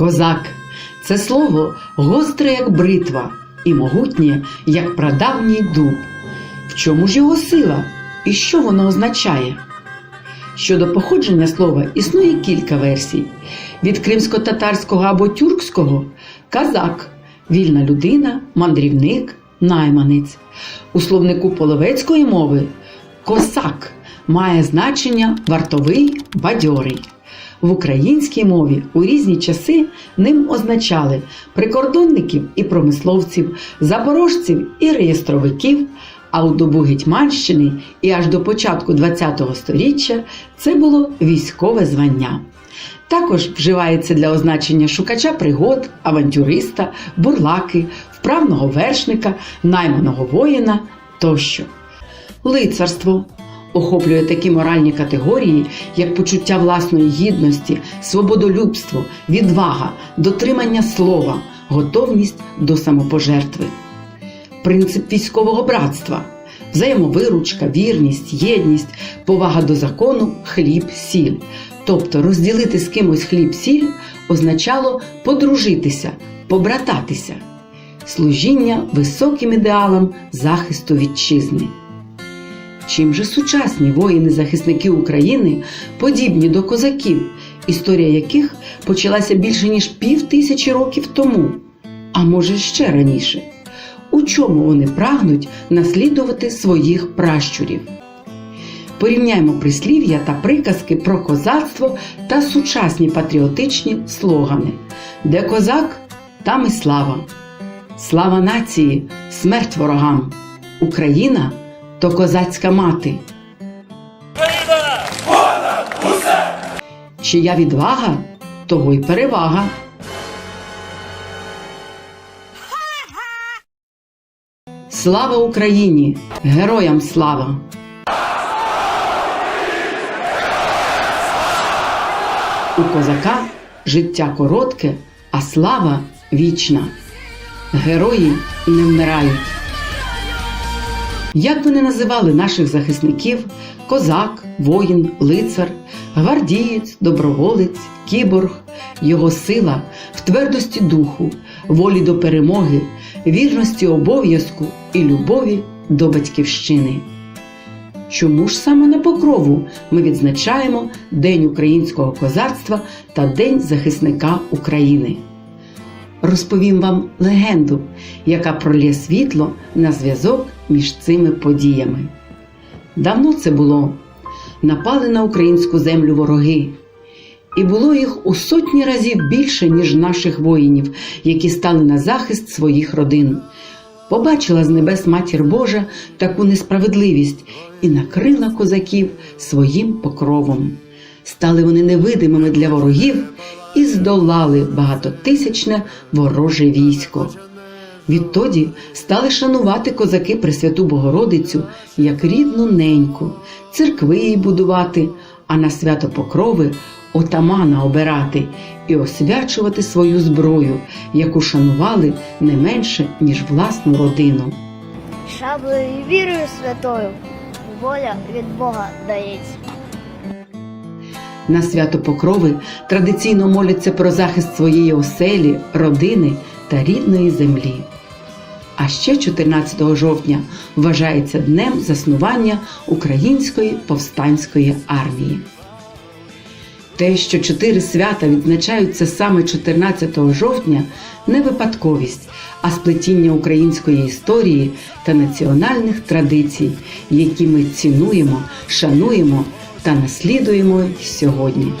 Козак це слово гостре, як бритва, і могутнє, як прадавній дуб. В чому ж його сила і що воно означає? Щодо походження слова існує кілька версій: від кримсько-татарського або тюркського казак, вільна людина, мандрівник, найманець. У словнику половецької мови косак має значення вартовий, бадьорий. В українській мові у різні часи ним означали прикордонників і промисловців, запорожців і реєстровиків. А у добу Гетьманщини і аж до початку ХХ століття це було військове звання. Також вживається для означення шукача пригод, авантюриста, бурлаки, вправного вершника, найманого воїна тощо. Лицарство охоплює такі моральні категорії, як почуття власної гідності, свободолюбство, відвага, дотримання слова, готовність до самопожертви. Принцип військового братства, взаємовиручка, вірність, єдність, повага до закону, хліб, сіль. Тобто розділити з кимось хліб сіль означало подружитися, побрататися, служіння високим ідеалам захисту вітчизни. Чим же сучасні воїни-захисники України подібні до козаків, історія яких почалася більше ніж пів тисячі років тому, а може ще раніше? У чому вони прагнуть наслідувати своїх пращурів? Порівняємо прислів'я та приказки про козацтво та сучасні патріотичні слогани. Де козак, там і слава. Слава нації, смерть ворогам. Україна то козацька мати. Чия відвага, того й перевага. Слава Україні! Героям слава! У козака життя коротке, а слава вічна. Герої не вмирають. Як би не називали наших захисників козак, воїн, лицар, гвардієць, доброволець, кіборг, його сила в твердості духу, волі до перемоги, вірності обов'язку і любові до батьківщини. Чому ж саме на покрову ми відзначаємо День українського козацтва та День захисника України? Розповім вам легенду, яка пролє світло на зв'язок між цими подіями. Давно це було. Напали на українську землю вороги, і було їх у сотні разів більше, ніж наших воїнів, які стали на захист своїх родин. Побачила з небес матір Божа таку несправедливість і накрила козаків своїм покровом. Стали вони невидимими для ворогів і здолали багатотисячне вороже військо. Відтоді стали шанувати козаки Пресвяту Богородицю як рідну неньку, церкви їй будувати, а на свято Покрови отамана обирати і освячувати свою зброю, яку шанували не менше, ніж власну родину. Шаблею вірою святою воля від Бога дається. На свято Покрови традиційно моляться про захист своєї оселі, родини та рідної землі. А ще 14 жовтня вважається днем заснування Української повстанської армії. Те, що чотири свята відзначаються саме 14 жовтня, не випадковість, а сплетіння української історії та національних традицій, які ми цінуємо, шануємо та наслідуємо сьогодні.